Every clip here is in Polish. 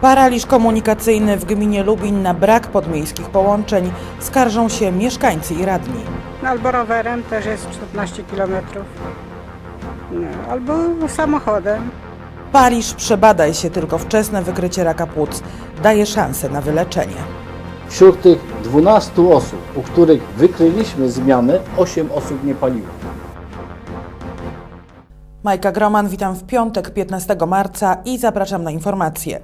Paraliż komunikacyjny w gminie Lubin na brak podmiejskich połączeń skarżą się mieszkańcy i radni. No, albo rowerem też jest 14 km. No, albo samochodem. Palisz przebadaj się tylko wczesne wykrycie raka płuc daje szansę na wyleczenie. Wśród tych 12 osób, u których wykryliśmy zmianę, 8 osób nie paliło. Majka Groman, witam w piątek 15 marca i zapraszam na informacje.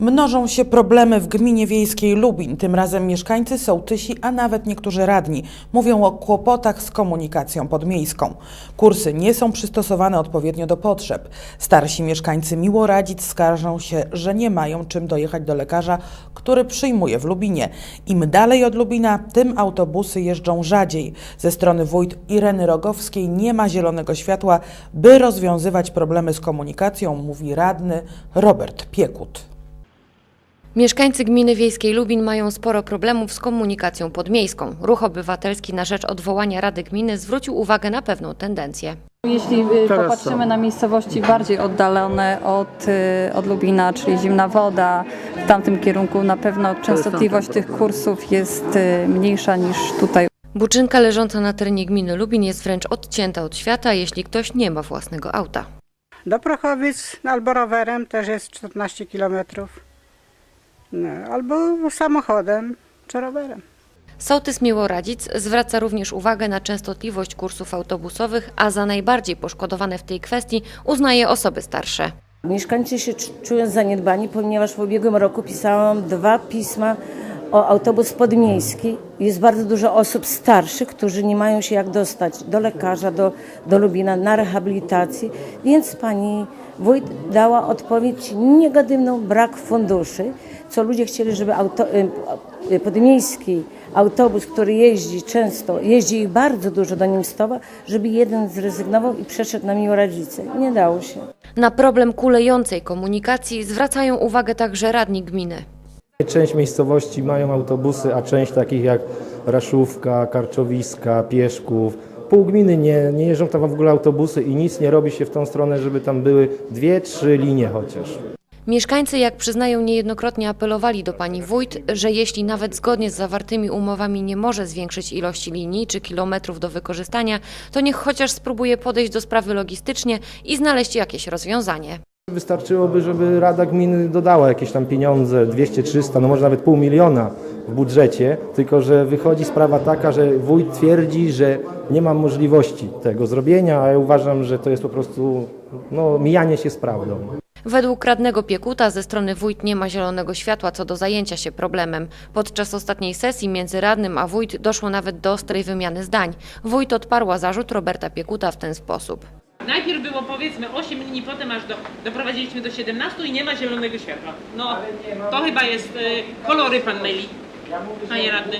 Mnożą się problemy w gminie wiejskiej Lubin. Tym razem mieszkańcy, sołtysi, a nawet niektórzy radni mówią o kłopotach z komunikacją podmiejską. Kursy nie są przystosowane odpowiednio do potrzeb. Starsi mieszkańcy Miłoradzic skarżą się, że nie mają czym dojechać do lekarza, który przyjmuje w Lubinie. Im dalej od Lubina, tym autobusy jeżdżą rzadziej. Ze strony wójt Ireny Rogowskiej nie ma zielonego światła, by rozwiązywać problemy z komunikacją, mówi radny Robert Piekut. Mieszkańcy gminy wiejskiej Lubin mają sporo problemów z komunikacją podmiejską. Ruch Obywatelski na rzecz odwołania Rady Gminy zwrócił uwagę na pewną tendencję. Jeśli y, popatrzymy na miejscowości bardziej oddalone od, y, od Lubina, czyli Zimna Woda, w tamtym kierunku na pewno częstotliwość tych kursów jest y, mniejsza niż tutaj. Buczynka leżąca na terenie gminy Lubin jest wręcz odcięta od świata, jeśli ktoś nie ma własnego auta. Do Prochowic albo rowerem też jest 14 km. No, albo samochodem czy rowerem. Sołtys Miłoradzic zwraca również uwagę na częstotliwość kursów autobusowych, a za najbardziej poszkodowane w tej kwestii uznaje osoby starsze. Mieszkańcy się czu- czują zaniedbani, ponieważ w ubiegłym roku pisałam dwa pisma o autobus podmiejski. Jest bardzo dużo osób starszych, którzy nie mają się jak dostać do lekarza, do, do Lubina, na rehabilitacji, więc pani wójt dała odpowiedź negatywną, brak funduszy, co ludzie chcieli, żeby auto, y, y, podmiejski autobus, który jeździ często, jeździ ich bardzo dużo do Niemstowa, żeby jeden zrezygnował i przeszedł na Miłoradzice. Nie dało się. Na problem kulejącej komunikacji zwracają uwagę także radni gminy. Część miejscowości mają autobusy, a część takich jak Raszówka, Karczowiska, Pieszków, pół gminy nie, nie jeżdżą tam w ogóle autobusy i nic nie robi się w tą stronę, żeby tam były dwie, trzy linie chociaż. Mieszkańcy, jak przyznają, niejednokrotnie apelowali do pani wójt, że jeśli nawet zgodnie z zawartymi umowami nie może zwiększyć ilości linii czy kilometrów do wykorzystania, to niech chociaż spróbuje podejść do sprawy logistycznie i znaleźć jakieś rozwiązanie. Wystarczyłoby, żeby Rada Gminy dodała jakieś tam pieniądze, 200, 300, no może nawet pół miliona w budżecie, tylko że wychodzi sprawa taka, że wójt twierdzi, że nie ma możliwości tego zrobienia, a ja uważam, że to jest po prostu no, mijanie się z prawdą. Według radnego Piekuta ze strony wójt nie ma zielonego światła co do zajęcia się problemem. Podczas ostatniej sesji między radnym a wójt doszło nawet do ostrej wymiany zdań. Wójt odparła zarzut Roberta Piekuta w ten sposób. Najpierw było powiedzmy 8 linii, potem aż do, doprowadziliśmy do 17 i nie ma zielonego światła. No, to chyba jest y, kolory pan myli, panie radny.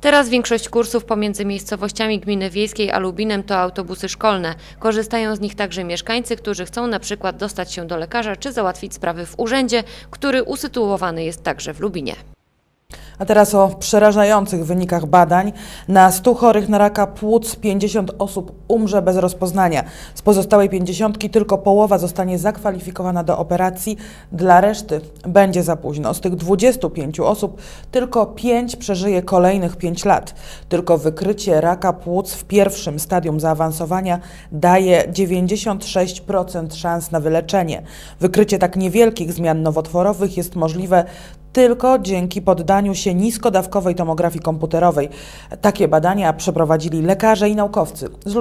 Teraz większość kursów pomiędzy miejscowościami gminy wiejskiej a Lubinem to autobusy szkolne. Korzystają z nich także mieszkańcy, którzy chcą na przykład dostać się do lekarza czy załatwić sprawy w urzędzie, który usytuowany jest także w Lubinie. A teraz o przerażających wynikach badań. Na 100 chorych na raka płuc 50 osób umrze bez rozpoznania. Z pozostałej 50 tylko połowa zostanie zakwalifikowana do operacji, dla reszty będzie za późno. Z tych 25 osób tylko 5 przeżyje kolejnych 5 lat. Tylko wykrycie raka płuc w pierwszym stadium zaawansowania daje 96% szans na wyleczenie. Wykrycie tak niewielkich zmian nowotworowych jest możliwe tylko dzięki poddaniu się niskodawkowej tomografii komputerowej. Takie badania przeprowadzili lekarze i naukowcy z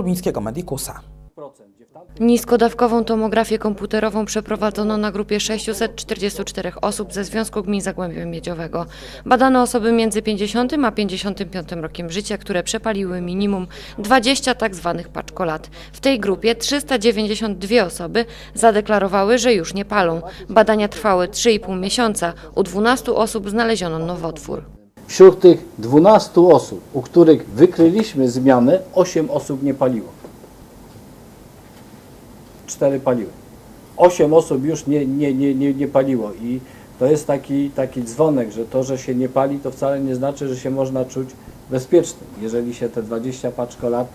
Niskodawkową tomografię komputerową przeprowadzono na grupie 644 osób ze Związku Gmin Zagłębia Miedziowego. Badano osoby między 50 a 55 rokiem życia, które przepaliły minimum 20 tzw. paczkolat. W tej grupie 392 osoby zadeklarowały, że już nie palą. Badania trwały 3,5 miesiąca. U 12 osób znaleziono nowotwór. Wśród tych 12 osób, u których wykryliśmy zmianę, 8 osób nie paliło. 4 paliły. 8 osób już nie, nie, nie, nie, nie paliło i to jest taki, taki dzwonek, że to, że się nie pali, to wcale nie znaczy, że się można czuć bezpiecznym, jeżeli się te 20 paczkolat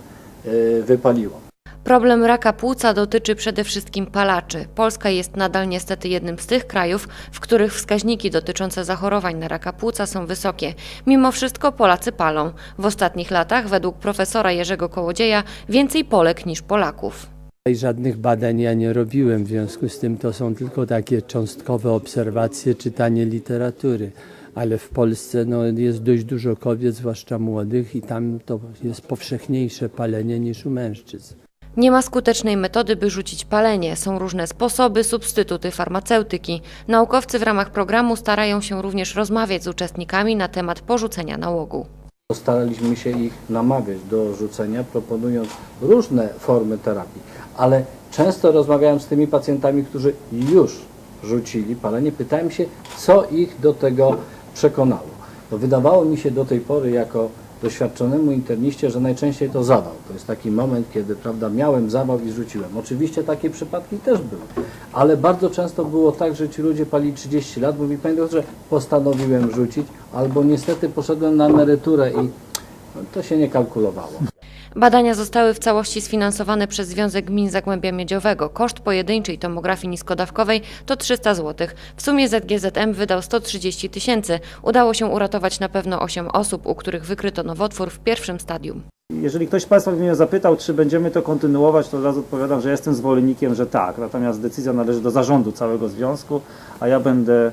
y, wypaliło. Problem raka płuca dotyczy przede wszystkim palaczy. Polska jest nadal niestety jednym z tych krajów, w których wskaźniki dotyczące zachorowań na raka płuca są wysokie. Mimo wszystko Polacy palą. W ostatnich latach, według profesora Jerzego Kołodzieja, więcej Polek niż Polaków. I Żadnych badań ja nie robiłem, w związku z tym to są tylko takie cząstkowe obserwacje, czytanie literatury. Ale w Polsce no, jest dość dużo kobiet, zwłaszcza młodych, i tam to jest powszechniejsze palenie niż u mężczyzn. Nie ma skutecznej metody, by rzucić palenie. Są różne sposoby, substytuty farmaceutyki. Naukowcy w ramach programu starają się również rozmawiać z uczestnikami na temat porzucenia nałogu. Staraliśmy się ich namawiać do rzucenia, proponując różne formy terapii, ale często rozmawiałem z tymi pacjentami, którzy już rzucili palenie, pytałem się, co ich do tego przekonało. To wydawało mi się do tej pory jako doświadczonemu interniście, że najczęściej to zawał. To jest taki moment, kiedy prawda, miałem zawał i rzuciłem. Oczywiście takie przypadki też były, ale bardzo często było tak, że ci ludzie pali 30 lat, mówi panie doktorze, postanowiłem rzucić, albo niestety poszedłem na emeryturę i no, to się nie kalkulowało. Badania zostały w całości sfinansowane przez Związek Gmin Zagłębia Miedziowego. Koszt pojedynczej tomografii niskodawkowej to 300 zł. W sumie ZGZM wydał 130 tysięcy. Udało się uratować na pewno 8 osób, u których wykryto nowotwór w pierwszym stadium. Jeżeli ktoś z Państwa mnie zapytał, czy będziemy to kontynuować, to od razu odpowiadam, że jestem zwolennikiem, że tak. Natomiast decyzja należy do zarządu całego związku, a ja będę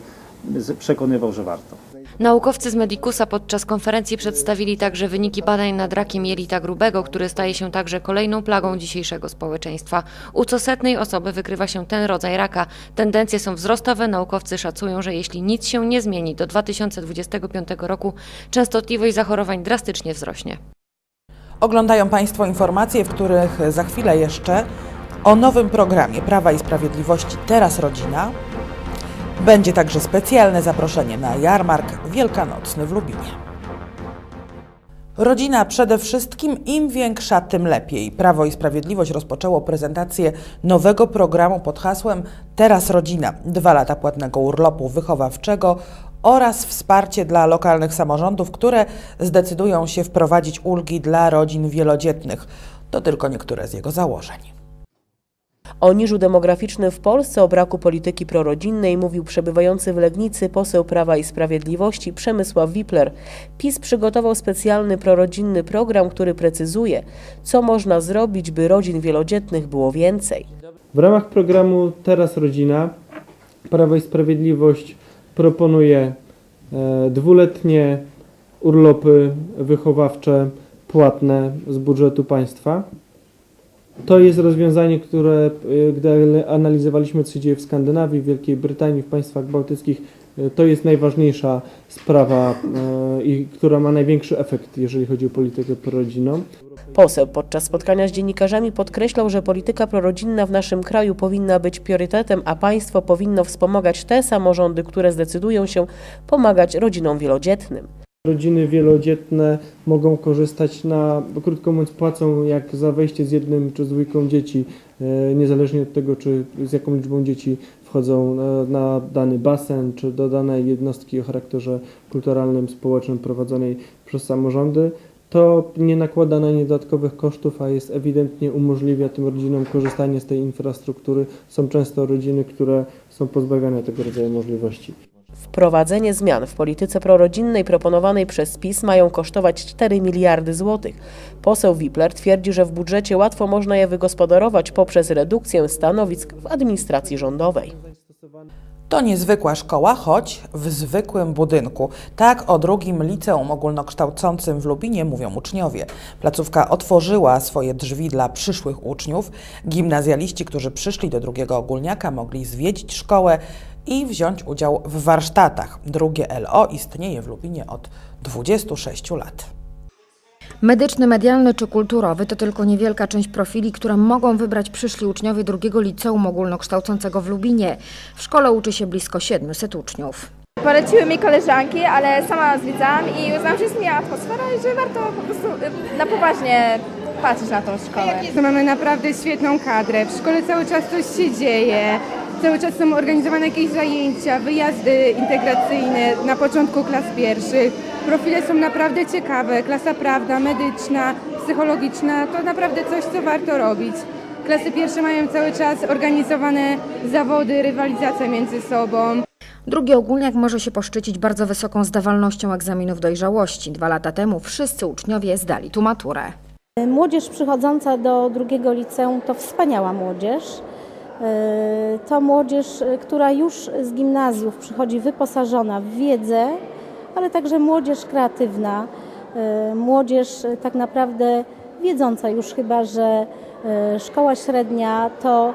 przekonywał, że warto. Naukowcy z Medicusa podczas konferencji przedstawili także wyniki badań nad rakiem jelita grubego, który staje się także kolejną plagą dzisiejszego społeczeństwa. U co setnej osoby wykrywa się ten rodzaj raka. Tendencje są wzrostowe. Naukowcy szacują, że jeśli nic się nie zmieni do 2025 roku, częstotliwość zachorowań drastycznie wzrośnie. Oglądają Państwo informacje, w których za chwilę jeszcze o nowym programie Prawa i Sprawiedliwości Teraz Rodzina. Będzie także specjalne zaproszenie na jarmark wielkanocny w Lubinie. Rodzina przede wszystkim, im większa, tym lepiej. Prawo i Sprawiedliwość rozpoczęło prezentację nowego programu pod hasłem Teraz Rodzina. Dwa lata płatnego urlopu wychowawczego oraz wsparcie dla lokalnych samorządów, które zdecydują się wprowadzić ulgi dla rodzin wielodzietnych. To tylko niektóre z jego założeń. O niżu demograficznym w Polsce, o braku polityki prorodzinnej mówił przebywający w Legnicy poseł Prawa i Sprawiedliwości Przemysław Wipler. PiS przygotował specjalny prorodzinny program, który precyzuje, co można zrobić, by rodzin wielodzietnych było więcej. W ramach programu Teraz Rodzina Prawo i Sprawiedliwość proponuje e, dwuletnie urlopy wychowawcze płatne z budżetu państwa. To jest rozwiązanie, które, e, gdy analizowaliśmy, co się dzieje w Skandynawii, w Wielkiej Brytanii, w państwach bałtyckich, e, to jest najważniejsza sprawa, e, i która ma największy efekt, jeżeli chodzi o politykę prorodzinną. Poseł podczas spotkania z dziennikarzami podkreślał, że polityka prorodzinna w naszym kraju powinna być priorytetem, a państwo powinno wspomagać te samorządy, które zdecydują się pomagać rodzinom wielodzietnym. Rodziny wielodzietne mogą korzystać na, krótko mówiąc, płacą jak za wejście z jednym czy z dwójką dzieci, e, niezależnie od tego, czy z jaką liczbą dzieci wchodzą na, na dany basen, czy do danej jednostki o charakterze kulturalnym, społecznym prowadzonej przez samorządy. To nie nakłada na nie dodatkowych kosztów, a jest ewidentnie umożliwia tym rodzinom korzystanie z tej infrastruktury. Są często rodziny, które są pozbawione tego rodzaju możliwości. Wprowadzenie zmian w polityce prorodzinnej proponowanej przez PiS mają kosztować 4 miliardy złotych. Poseł Wipler twierdzi, że w budżecie łatwo można je wygospodarować poprzez redukcję stanowisk w administracji rządowej. To niezwykła szkoła, choć w zwykłym budynku. Tak o drugim liceum ogólnokształcącym w Lubinie mówią uczniowie. Placówka otworzyła swoje drzwi dla przyszłych uczniów. Gimnazjaliści, którzy przyszli do drugiego ogólniaka, mogli zwiedzić szkołę i wziąć udział w warsztatach. Drugie LO istnieje w Lubinie od 26 lat. Medyczny, medialny czy kulturowy to tylko niewielka część profili, które mogą wybrać przyszli uczniowie drugiego liceum ogólnokształcącego w Lubinie. W szkole uczy się blisko 700 uczniów. Poleciły mi koleżanki, ale sama zwiedzałam i uznałam, że jest miła atmosfera i że warto po prostu y, na poważnie patrzeć na tą szkołę. Mamy naprawdę świetną kadrę. W szkole cały czas coś się dzieje. Cały czas są organizowane jakieś zajęcia, wyjazdy integracyjne na początku klas pierwszych. Profile są naprawdę ciekawe. Klasa prawna, medyczna, psychologiczna to naprawdę coś, co warto robić. Klasy pierwsze mają cały czas organizowane zawody, rywalizacja między sobą. Drugi ogólniak może się poszczycić bardzo wysoką zdawalnością egzaminów dojrzałości. Dwa lata temu wszyscy uczniowie zdali tu maturę. Młodzież przychodząca do drugiego liceum to wspaniała młodzież. E, To młodzież, e, która już z gimnazjów przychodzi wyposażona w wiedzę, ale także młodzież kreatywna, e, młodzież tak naprawdę wiedząca już chyba, że szkoła średnia to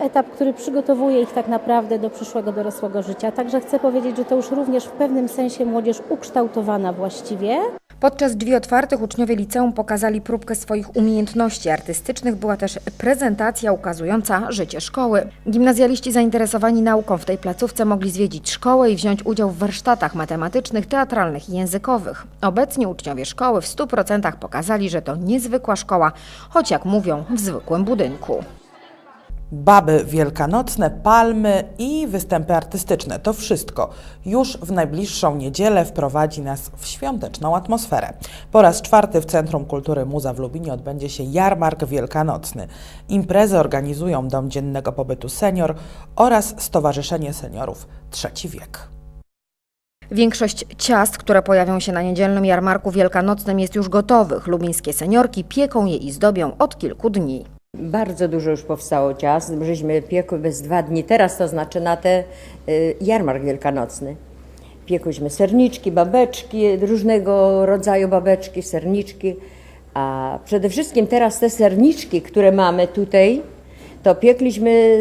etap, który przygotowuje ich tak naprawdę do przyszłego dorosłego życia. Także chcę powiedzieć, że to już również w pewnym sensie młodzież ukształtowana właściwie. Podczas drzwi otwartych uczniowie liceum pokazali próbkę swoich umiejętności artystycznych. Była też prezentacja ukazująca życie szkoły. Gimnazjaliści zainteresowani nauką w tej placówce mogli zwiedzić szkołę i wziąć udział w warsztatach matematycznych, teatralnych i językowych. Obecni uczniowie szkoły w 100% pokazali, że to niezwykła szkoła, choć jak mówią, w zwykłym budynku. Baby wielkanocne, palmy i występy artystyczne. To wszystko już w najbliższą niedzielę wprowadzi nas w świąteczną atmosferę. Po raz czwarty w Centrum Kultury Muza w Lubinie odbędzie się jarmark wielkanocny. Imprezę organizują Dom Dziennego Pobytu Senior oraz Stowarzyszenie Seniorów Trzeci Wiek. Większość ciast, które pojawią się na niedzielnym jarmarku wielkanocnym jest już gotowych. Lubińskie seniorki pieką je i zdobią od kilku dni. Bardzo dużo już powstało ciast, żeśmy piekły bez dwa dni, teraz to znaczy na te y, jarmark wielkanocny. Piekłyśmy serniczki, babeczki, różnego rodzaju babeczki, serniczki, a przede wszystkim teraz te serniczki, które mamy tutaj, to piekliśmy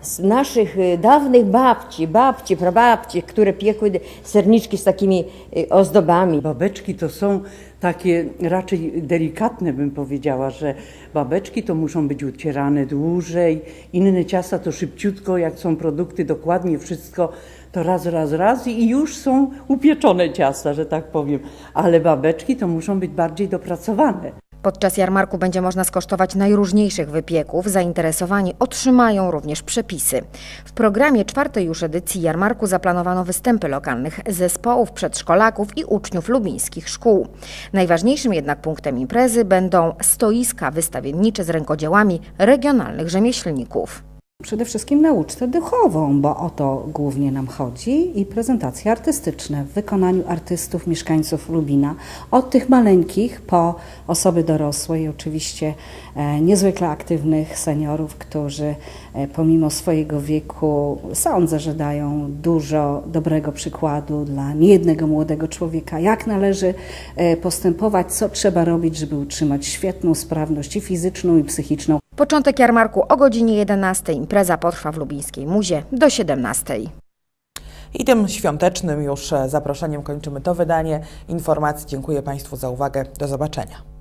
z naszych y, dawnych babci, babci, prababci, które piekły serniczki z takimi y, ozdobami. Babeczki to są takie raczej delikatne, bym powiedziała, że babeczki to muszą być ucierane dłużej, inne ciasta to szybciutko, jak są produkty, dokładnie wszystko, to raz, raz, raz i już są upieczone ciasta, że tak powiem. Ale babeczki to muszą być bardziej dopracowane. Podczas jarmarku będzie można skosztować najróżniejszych wypieków. Zainteresowani otrzymają również przepisy. W programie czwartej już edycji jarmarku zaplanowano występy lokalnych zespołów, przedszkolaków i uczniów lubińskich szkół. Najważniejszym jednak punktem imprezy będą stoiska wystawiennicze z rękodziełami regionalnych rzemieślników. Przede wszystkim nauczkę duchową, bo o to głównie nam chodzi, i prezentacje artystyczne w wykonaniu artystów, mieszkańców Lubina. Od tych maleńkich po osoby dorosłe i oczywiście e, niezwykle aktywnych seniorów, którzy e, pomimo swojego wieku sądzę, że dają dużo dobrego przykładu dla niejednego młodego człowieka, jak należy e, postępować, co trzeba robić, żeby utrzymać świetną sprawność i fizyczną, i psychiczną. Początek jarmarku o godzinie 11. Impreza potrwa w Lubińskiej Muzie do 17. I tym świątecznym już e, zaproszeniem kończymy to wydanie informacji. Dziękuję Państwu za uwagę. Do zobaczenia.